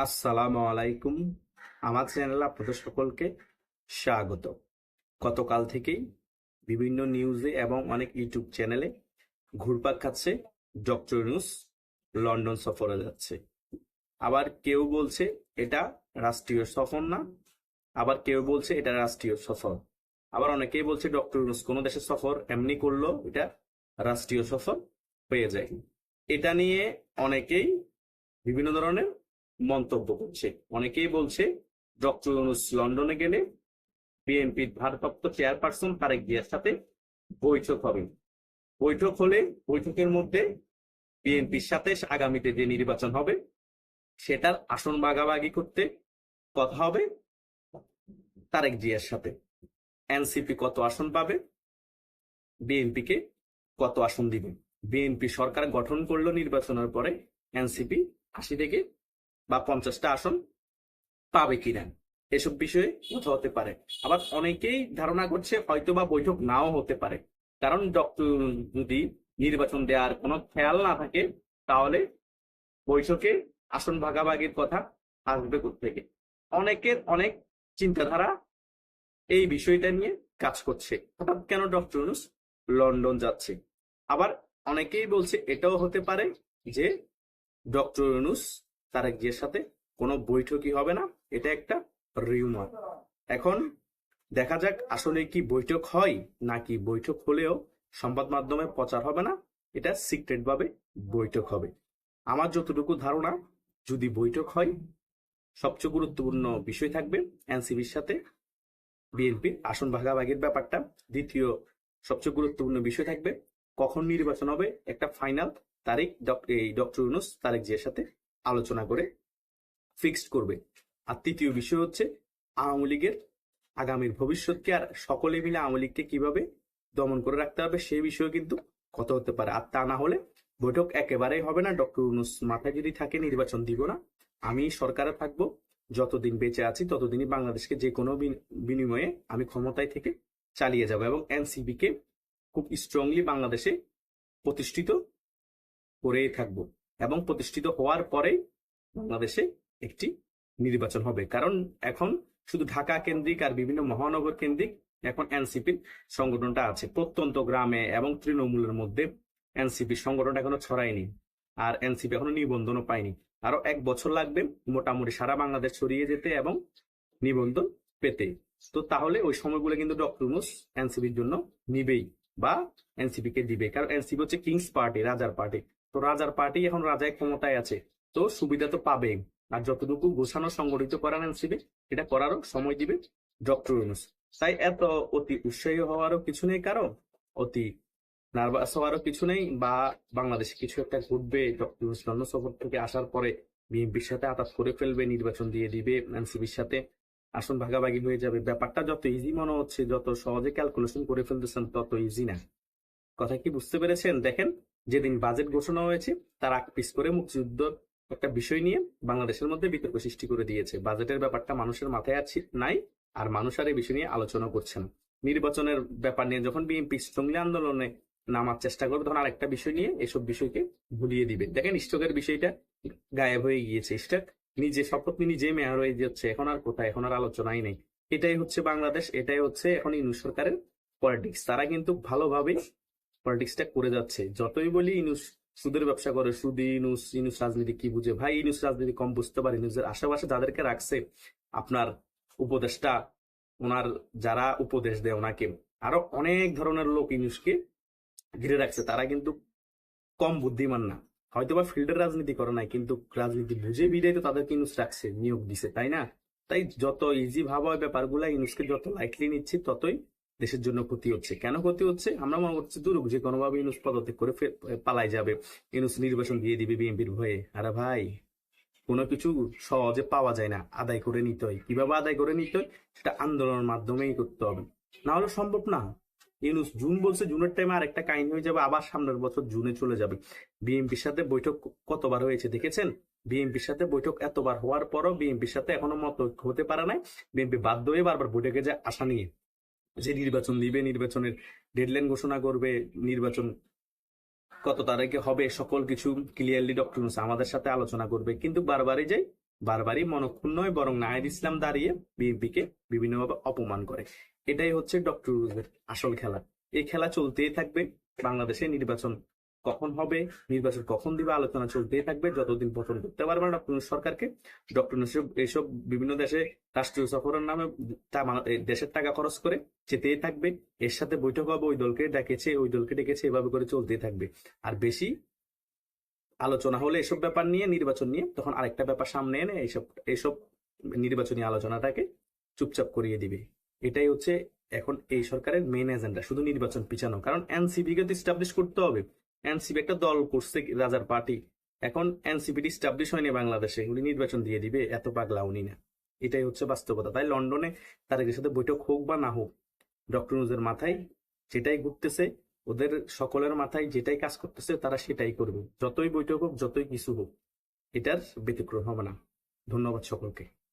আসসালামু আলাইকুম। আমার চ্যানেলে আপনাদের সকলকে স্বাগত। গতকাল থেকেই বিভিন্ন নিউজে এবং অনেক ইউটিউব চ্যানেলে ঘুরপাক খাচ্ছে ডক্টর নিউজ লন্ডন সফরে যাচ্ছে। আবার কেউ বলছে এটা রাষ্ট্রীয় সফর না, আবার কেউ বলছে এটা রাষ্ট্রীয় সফর। আবার অনেকেই বলছে ডক্টর ইউনুস কোনো দেশের সফর এমনি করল, এটা রাষ্ট্রীয় সফর হয়ে যায়। এটা নিয়ে অনেকেই বিভিন্ন ধরনের মন্তব্য করছে। অনেকেই বলছে, ডক্টর ইউনুস লন্ডনে গেলে বিএনপির ভারপ্রাপ্ত চেয়ারপারসন তারেক জিয়ার সাথে বৈঠক হবে। বৈঠক হলে বৈঠকের মধ্যে বিএনপির সাথে আগামীতে যে নির্বাচন হবে, সেটার আসন ভাগাভাগি করতে কথা হবে তারেক জিয়ার সাথে। এনসিপি কত আসন পাবে? বিএনপিকে কত আসন দিবে? বিএনপি সরকার গঠন করল নির্বাচনের পরে এনসিপি আশি থেকে বা পঞ্চাশটা আসন পাবে কিনা এসব বিষয়ে কথা হতে পারে। আবার অনেকেই ধারণা করছে হয়তো বা বৈঠক নাও হতে পারে। কারণ যদি নির্বাচন দেওয়ার কোনো খেয়াল না থাকে, তাহলে বৈঠকে আসন ভাগাভাগির কথা আসবে থেকে অনেকের অনেক চিন্তাধারা এই বিষয়টা নিয়ে কাজ করছে। হঠাৎ কেন ডক্টর ইউনুস লন্ডন যাচ্ছে? আবার অনেকেই বলছে এটাও হতে পারে যে ডক্টর ইউনুস তারেক জিয়ার সাথে কোনো বৈঠকই হবে না, এটা একটা রিউমার এখন দেখা যাক আসলে কি বৈঠক হয় নাকি বৈঠক হলেও সংবাদ মাধ্যমে প্রচার হবে না, এটা সিক্রেট ভাবে বৈঠক হবে। আমার যতটুকু ধারণা, যদি বৈঠক হয়, সবচেয়ে গুরুত্বপূর্ণ বিষয় থাকবে এনসিবির সাথে বিএনপির আসন ভাগাভাগির ব্যাপারটা। দ্বিতীয় সবচেয়ে গুরুত্বপূর্ণ বিষয় থাকবে, কখন নির্বাচন হবে, একটা ফাইনাল তারিখ এই ডক্টর ইউনুস তারেক জিয়ার সাথে আলোচনা করে ফিক্সড করবে। আর তৃতীয় বিষয় হচ্ছে, আওয়ামী লীগের আগামীর ভবিষ্যৎকে আর সকলে মিলে আওয়ামী লীগকে কীভাবে দমন করে রাখতে হবে সেই বিষয়ে কিন্তু কথা হতে পারে। আর তা না হলে বৈঠক একেবারেই হবে না। ডক্টর ইউনুস মাথায় যদি থাকে, নির্বাচন দিব না। আমি সরকারে থাকব, যতদিন বেঁচে আছি, ততদিনই বাংলাদেশকে যে কোনো বিনিময়ে আমি ক্ষমতায় থেকে চালিয়ে যাব এবং এনসিবি কে খুব স্ট্রংলি বাংলাদেশে প্রতিষ্ঠিত করেই থাকব। এবং প্রতিষ্ঠিত হওয়ার পরেই বাংলাদেশে একটি নির্বাচন হবে। কারণ এখন শুধু ঢাকা কেন্দ্রিক আর বিভিন্ন মহানগর কেন্দ্রিক এখন এনসিপির সংগঠনটা আছে। প্রত্যন্ত গ্রামে এবং তৃণমূলের মধ্যে এনসিপির সংগঠনটা এখনও ছড়ায়নি আর এনসিপি এখনও নিবন্ধনও পায়নি। আরও এক বছর লাগবে মোটামুটি সারা বাংলাদেশ ছড়িয়ে যেতে এবং নিবন্ধন পেতে। তো তাহলে ওই সময়গুলো কিন্তু ডক্টর মুস এনসিপির জন্য নিবেই বা এনসিপি কে দিবে। কারণ এনসিপি হচ্ছে কিংস পার্টি, রাজার পার্টি। তো রাজার পার্টি এখন রাজায় ক্ষমতায় আছে। তো সুবিধা তো পাবে আর যতটুকু গোছানো সংগঠিত করার এনসিপি এটা করারও সময় দিবে ডক্টর ইউনুস। তাই এত অতি উৎসাহী হওয়ারও কিছু নেই কারও অতি নার্ভাস হওয়ারও কিছু নেই বা বাংলাদেশে কিছু একটা ঘটবে, ডক্টর ইউনুস লন্ডন সফর থেকে আসার পরে বিএনপির সাথে আতাত করে ফেলবে, নির্বাচন দিয়ে দিবে এনসিপির সাথে আসন ভাগাভাগি হয়ে যাবে। ব্যাপারটা যত ইজি মনে হচ্ছে, যত সহজে ক্যালকুলেশন করে ফেলতেছেন, তত ইজি না। কথা কি বুঝতে পেরেছেন? দেখেন যেদিন বাজেট ঘোষণা হয়েছে, তার আগ পিস করে মুক্তিযুদ্ধ একটা বিষয় নিয়ে বাংলাদেশের মধ্যে বিতর্ক সৃষ্টি করে দিয়েছে। বাজেটের ব্যাপারটা মানুষের মাথায় আছে, নাই, আর মানুষ আর এই বিষয় নিয়ে আলোচনা করছেন নির্বাচনের ব্যাপার নিয়ে যখন বিএনপি স্ট্রংলি আন্দোলনে নামার চেষ্টা করবে, তখন আরেকটা বিষয় নিয়ে এসব বিষয়কে ভুলিয়ে দিবে। দেখেন স্টকের বিষয়টা গায়েব হয়ে গিয়েছে। স্টক নিজে, শপথ নিজে মেয়র হয়ে যাচ্ছে। এখন আর কোথায়? এখন আর আলোচনাই নেই। এটাই হচ্ছে বাংলাদেশ, এটাই হচ্ছে এখন ইউনুস সরকারের পলিটিক্স তারা কিন্তু ভালোভাবে পলিটিক্সটা করে যাচ্ছে। যতই বলি ইনুস সুদের ব্যবসা করে, সুদি ইনুস ইনুস রাজনীতি কি বুঝে? ভাই, ইনুস রাজনীতি কম বুঝতে পারে, ইনুসের আশেপাশে যাদেরকে রাখছে, আপনার উপদেশটা ওনার যারা উপদেশ দেয় ওনাকে, আরও অনেক ধরনের লোক ইনুসকে ঘিরে রাখছে। তারা কিন্তু কম বুদ্ধিমান না। হয়তোবা ফিল্ডের রাজনীতি করে নাই, কিন্তু রাজনীতি বুঝে বিদায় তো তাদেরকে ইনুস রাখছে, নিয়োগ দিছে, তাই না? তাই যত ইজি ভাবা ব্যাপারগুলা, ইনুসকে যত লাইটলি নিচ্ছি, ততই দেশের জন্য ক্ষতি হচ্ছে। কেন ক্ষতি হচ্ছে? আমরা মনে করছি দূর যে কোনোভাবে ইনুস পদত্যাগ করে পালাই যাবে। ইনুস নির্বাচন দিয়ে দিবে বিএনপির ভয়ে। আরে ভাই, কোনো কিছু সহজে পাওয়া যায় না। আদায় করে নিতে হয় কীভাবে আদায় করে নিতে হয় সেটা আন্দোলনের মাধ্যমেই করতে হবে। না হলে সম্ভব না। ইউনুস জুন বলছে, জুনের টাইমে আরেকটা কাহিনী হয়ে যাবে, আবার সামনের বছর জুনে চলে যাবে। বিএনপির সাথে বৈঠক কতবার হয়েছে দেখেছেন? বিএনপির সাথে বৈঠক এতবার হওয়ার পরও বিএনপির সাথে এখনও মত হতে পারে নাই। বিএনপি বাধ্য হয়ে বারবার বৈঠকে যায় আশা নিয়ে। যে নির্বাচন দিবে, নির্বাচনের ডেডলাইন ঘোষণা করবে, নির্বাচন কত তারিখে হবে, সকল কিছু ক্লিয়ারলি ডক্টর আমাদের সাথে আলোচনা করবে। কিন্তু বারবারই যাই বারবারই মনক্ষুণ্ণ নয় বরং নাহিদ ইসলাম দাঁড়িয়ে বিএনপিকে বিভিন্নভাবে অপমান করে। এটাই হচ্ছে ডক্টর আসল খেলা। এই খেলা চলতেই থাকবে। বাংলাদেশে নির্বাচন কখন হবে, নির্বাচন কখন দিবে, আলোচনা চলতেই থাকবে, যতদিন পতন করতে পারবে না ডক্টর সরকারকে, ডক্টর ইউনূস এইসব বিভিন্ন দেশে রাষ্ট্রীয় সফরের নামে দেশের টাকা খরচ করে যেতেই থাকবে, এর সাথে বৈঠক হবে, ওই দলকে ডেকেছে, ওই দলকে ডেকেছে, এভাবে করে চলতেই থাকবে। আর বেশি আলোচনা হলে এসব ব্যাপার নিয়ে, নির্বাচন নিয়ে, তখন আরেকটা ব্যাপার সামনে এনে এইসব এইসব নির্বাচনী আলোচনাটাকে চুপচাপ করিয়ে দিবে। এটাই হচ্ছে এখন এই সরকারের মেইন এজেন্ডা শুধু নির্বাচন পিছানো। কারণ এনসিপি কে তো করতে হবে। এনসিপি একটা দল করছে রাজার পার্টি। এখন এনসিপি স্টাবলিশ হয়নি বাংলাদেশে। উনি নির্বাচন দিয়ে দিবে, এত পাগলা উনি না। এটাই হচ্ছে বাস্তবতা। তাই লন্ডনে তাদের সাথে বৈঠক হোক বা না হোক, ডক্টর নুজের মাথায় যেটাই ঘুরতেছে, ওদের সকলের মাথায় যেটাই কাজ করতেছে তারা সেটাই করবে। যতই বৈঠক হোক, যতই কিছু হোক, এটার ব্যতিক্রম হবে না। ধন্যবাদ সকলকে।